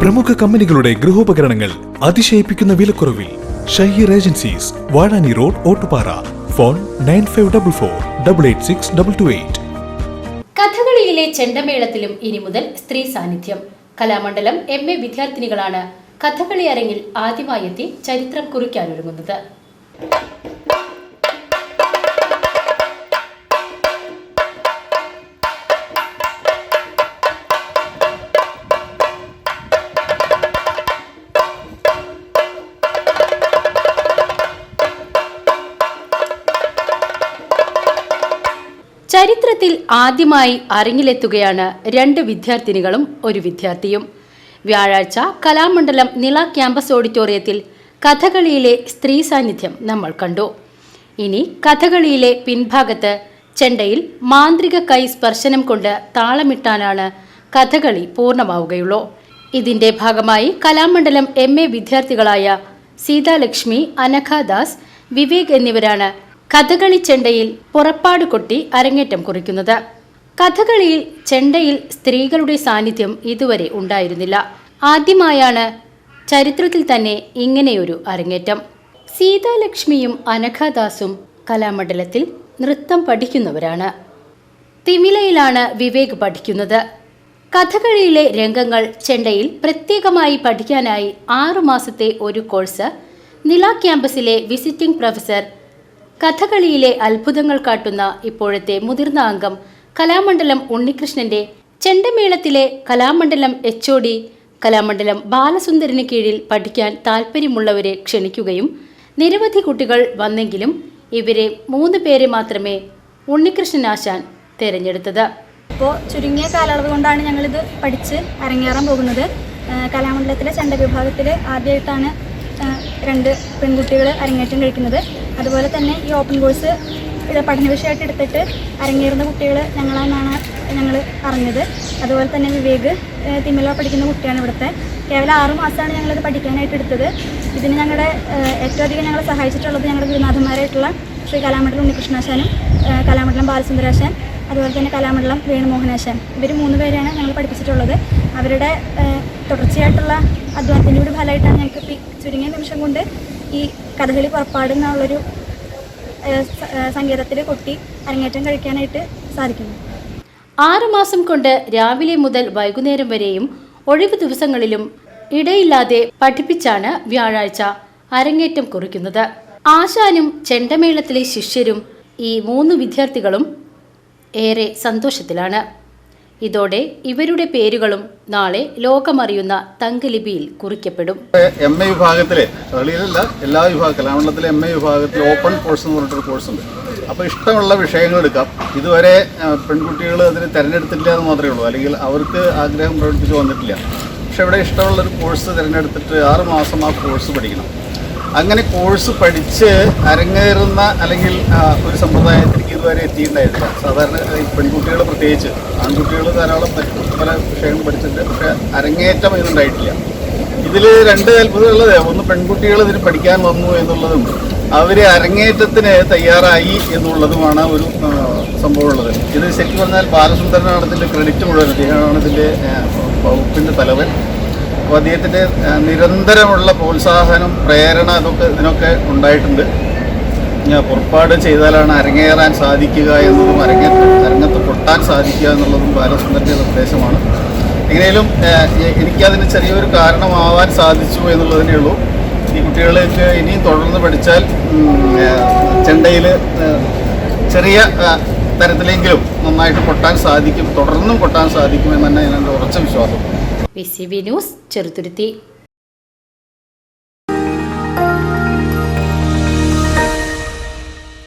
പ്രമുഖ കമ്പനികളുടെ ഗൃഹോപകരണങ്ങൾ അതിശയിപ്പിക്കുന്ന വിലക്കുറവിൽ Shaheer agencies Vazhani road Ottupara. Phone nine five double four double eight six double two eight. കഥകളിയിലെ ചെണ്ടമേളത്തിലും ഇനി മുതൽ സ്ത്രീ സാന്നിധ്യം. കലാമണ്ഡലം എം എ വിദ്യാർത്ഥിനികളാണ് കഥകളി അരങ്ങിൽ ആദ്യമായെത്തി ചരിത്രം കുറിക്കാനൊരുങ്ങുന്നത് ചരിത്രത്തിൽ ആദ്യമായി അരങ്ങിലെത്തുകയാണ് രണ്ട് വിദ്യാർത്ഥിനികളും ഒരു വിദ്യാർത്ഥിയും. വ്യാഴാഴ്ച കലാമണ്ഡലം നിള ക്യാമ്പസ് ഓഡിറ്റോറിയത്തിൽ കഥകളിയിലെ സ്ത്രീ സാന്നിധ്യം നമ്മൾ കണ്ടു. ഇനി കഥകളിയിലെ പിൻഭാഗത്ത് ചെണ്ടയിൽ മാന്ത്രിക കൈ സ്പർശനം കൊണ്ട് താളമിട്ടാനാണ് കഥകളി പൂർണമാവുകയുള്ളൂ. ഇതിന്റെ ഭാഗമായി കലാമണ്ഡലം എം എ വിദ്യാർത്ഥികളായ സീതാലക്ഷ്മി അനഘാദാസ് വിവേക് എന്നിവരാണ് കഥകളി ചെണ്ടയിൽ പുറപ്പാട് കൊട്ടി അരങ്ങേറ്റം കുറിക്കുന്നത്. കഥകളിയിൽ ചെണ്ടയിൽ സ്ത്രീകളുടെ സാന്നിധ്യം ഇതുവരെ ഉണ്ടായിരുന്നില്ല. ആദ്യമായാണ് ചരിത്രത്തിൽ തന്നെ ഇങ്ങനെയൊരു അരങ്ങേറ്റം. സീതാലക്ഷ്മിയും അനഘാദാസും കലാമണ്ഡലത്തിൽ നൃത്തം പഠിക്കുന്നവരാണ്. തിമിലയിലാണ് വിവേക് പഠിക്കുന്നത്. കഥകളിയിലെ രംഗങ്ങൾ ചെണ്ടയിൽ പ്രത്യേകമായി പഠിക്കാനായി ആറു മാസത്തെ ഒരു കോഴ്സ് നില ക്യാമ്പസിലെ വിസിറ്റിംഗ് പ്രൊഫസർ കഥകളിയിലെ അത്ഭുതങ്ങൾ കാട്ടുന്ന ഇപ്പോഴത്തെ മുതിർന്ന അംഗം കലാമണ്ഡലം ഉണ്ണികൃഷ്ണന്റെ ചെണ്ടമേളത്തിലെ Kalamandalam H O D Kalamandalam ബാലസുന്ദരന് കീഴിൽ പഠിക്കാൻ താല്പര്യമുള്ളവരെ ക്ഷണിക്കുകയും നിരവധി കുട്ടികൾ വന്നെങ്കിലും ഇവരെ മൂന്ന് പേരെ മാത്രമേ ഉണ്ണികൃഷ്ണൻ ആശാൻ തിരഞ്ഞെടുത്തത്. ഇപ്പോൾ ചുരുങ്ങിയ കാലയളവ് കൊണ്ടാണ് ഞങ്ങളിത് പഠിച്ച് അരങ്ങേറാൻ പോകുന്നത്. കലാമണ്ഡലത്തിലെ ചെണ്ട വിഭാഗത്തിൽ ആദ്യമായിട്ടാണ് രണ്ട് പെൺകുട്ടികൾ അരങ്ങേറ്റം കഴിക്കുന്നത്. അതുപോലെ തന്നെ ഈ ഓപ്പൺ കോഴ്സ് പഠന വിഷയമായിട്ട് എടുത്തിട്ട് അരങ്ങേറുന്ന കുട്ടികൾ ഞങ്ങളാണെന്നാണ് ഞങ്ങൾ അറിഞ്ഞത്. അതുപോലെ തന്നെ വിവേക് തിമില പഠിക്കുന്ന കുട്ടിയാണ് ഇവിടുത്തെ. കേവലം ആറു മാസമാണ് ഞങ്ങളിത് പഠിക്കാനായിട്ട് എടുത്തത്. ഇതിന് ഞങ്ങളുടെ ഏറ്റവും അധികം ഞങ്ങളെ സഹായിച്ചിട്ടുള്ളത് ഞങ്ങളുടെ ഗുരുനാഥന്മാരായിട്ടുള്ള ശ്രീ കലാമണ്ഡലം ഉണ്ണികൃഷ്ണാശാനും കലാമണ്ഡലം ബാലസുന്ദരാശാൻ അതുപോലെ തന്നെ കലാമണ്ഡലം വേണുമോഹനാശാൻ. ഇവർ മൂന്ന് പേരെയാണ് ഞങ്ങൾ പഠിപ്പിച്ചിട്ടുള്ളത്. അവരുടെ തുടർച്ചയായിട്ടുള്ള അധ്വാനത്തിന്റെ കൂടി ഫലമായിട്ടാണ് ഞങ്ങൾക്ക് ഇപ്പം ഈ ചുരുങ്ങിയ നിമിഷം കൊണ്ട് ഈ കഥകളി പുറപ്പാട് എന്നുള്ളൊരു സംഗീതത്തിൽ കൊട്ടി അരങ്ങേറ്റം കഴിക്കാനായിട്ട് സാധിക്കുന്നു. ആറുമാസം കൊണ്ട് രാവിലെ മുതൽ വൈകുന്നേരം വരെയും ഒഴിവ് ദിവസങ്ങളിലും ഇടയില്ലാതെ പഠിപ്പിച്ചാണ് വ്യാഴാഴ്ച അരങ്ങേറ്റം കുറിക്കുന്നത്. ആശാനും ചെണ്ടമേളത്തിലെ ശിഷ്യരും ഈ മൂന്ന് വിദ്യാർത്ഥികളും ഏറെ സന്തോഷത്തിലാണ്. ഇതോടെ ഇവരുടെ പേരുകളും നാളെ ലോകമറിയുന്ന തങ്കലിപിയിൽ കുറിക്കപ്പെടും. എം എ വിഭാഗത്തിലെ കളിയിലല്ല എല്ലാ വിഭാഗത്തിലും കലാമണ്ഡലത്തിലെ എം എ വിഭാഗത്തിൽ ഓപ്പൺ കോഴ്സ് എന്ന് പറഞ്ഞിട്ടൊരു കോഴ്സ് ഉണ്ട്. അപ്പോൾ ഇഷ്ടമുള്ള വിഷയങ്ങൾ എടുക്കാം. ഇതുവരെ പെൺകുട്ടികൾ അതിന് തിരഞ്ഞെടുത്തിട്ടില്ല എന്ന് മാത്രമേ ഉള്ളൂ. അല്ലെങ്കിൽ അവർക്ക് ആഗ്രഹം പ്രകടിപ്പിച്ച് വന്നിട്ടില്ല. പക്ഷെ ഇവിടെ ഇഷ്ടമുള്ളൊരു കോഴ്സ് തിരഞ്ഞെടുത്തിട്ട് ആറ് മാസം ആ കോഴ്സ് പഠിക്കണം. അങ്ങനെ കോഴ്സ് പഠിച്ച് അരങ്ങേറുന്ന അല്ലെങ്കിൽ ഒരു സമ്പ്രദായത്തിലേക്ക് ഇതുവരെ എത്തിയിട്ടുണ്ടായിരുന്നില്ല. സാധാരണ പെൺകുട്ടികൾ പ്രത്യേകിച്ച്. ആൺകുട്ടികൾ ധാരാളം പല വിഷയങ്ങൾ പഠിച്ചിട്ടുണ്ട്. പക്ഷേ അരങ്ങേറ്റം ഇതുണ്ടായിട്ടില്ല ഇതിൽ രണ്ട് അത്ഭുതമുള്ളത് ഒന്ന് പെൺകുട്ടികൾ ഇതിന് പഠിക്കാൻ വന്നു എന്നുള്ളതും അവർ അരങ്ങേറ്റത്തിന് തയ്യാറായി എന്നുള്ളതുമാണ് ഒരു സംഭവമുള്ളത്. ഇത് ശരിക്കും പറഞ്ഞാൽ ബാലസുന്ദരനാണ് ഇതിന്റെ ക്രെഡിറ്റ് മുഴുവൻ. അദ്ദേഹമാണ് ഇതിന്റെ വകുപ്പിന്റെ തലവൻ. അപ്പോൾ അദ്ദേഹത്തിന്റെ നിരന്തരമുള്ള പ്രോത്സാഹനം പ്രേരണ അതൊക്കെ ഇതിനൊക്കെ ഉണ്ടായിട്ടുണ്ട്. പുറപ്പാട് ചെയ്താലാണ് അരങ്ങേറാൻ സാധിക്കുക എന്നതും അരങ്ങേറ്റ അരങ്ങത്ത് പൊട്ടാൻ സാധിക്കുക എന്നുള്ളതും ബാലസുന്ദരന്റെ നിർദ്ദേശമാണ്. എങ്ങനെയും എനിക്കതിന് ചെറിയൊരു കാരണമാവാൻ സാധിച്ചു എന്നുള്ളതിനേ ഉള്ളൂ. ഈ കുട്ടികളേക്ക് ഇനിയും തുടർന്ന് പഠിച്ചാൽ ചെണ്ടയിൽ ചെറിയ തരത്തിലെങ്കിലും നന്നായിട്ട് പൊട്ടാൻ സാധിക്കും തുടർന്നും പൊട്ടാൻ സാധിക്കുമെന്ന് തന്നെ എന്റെ ഉറച്ച വിശ്വാസം. P C B news Cheruthuruthy.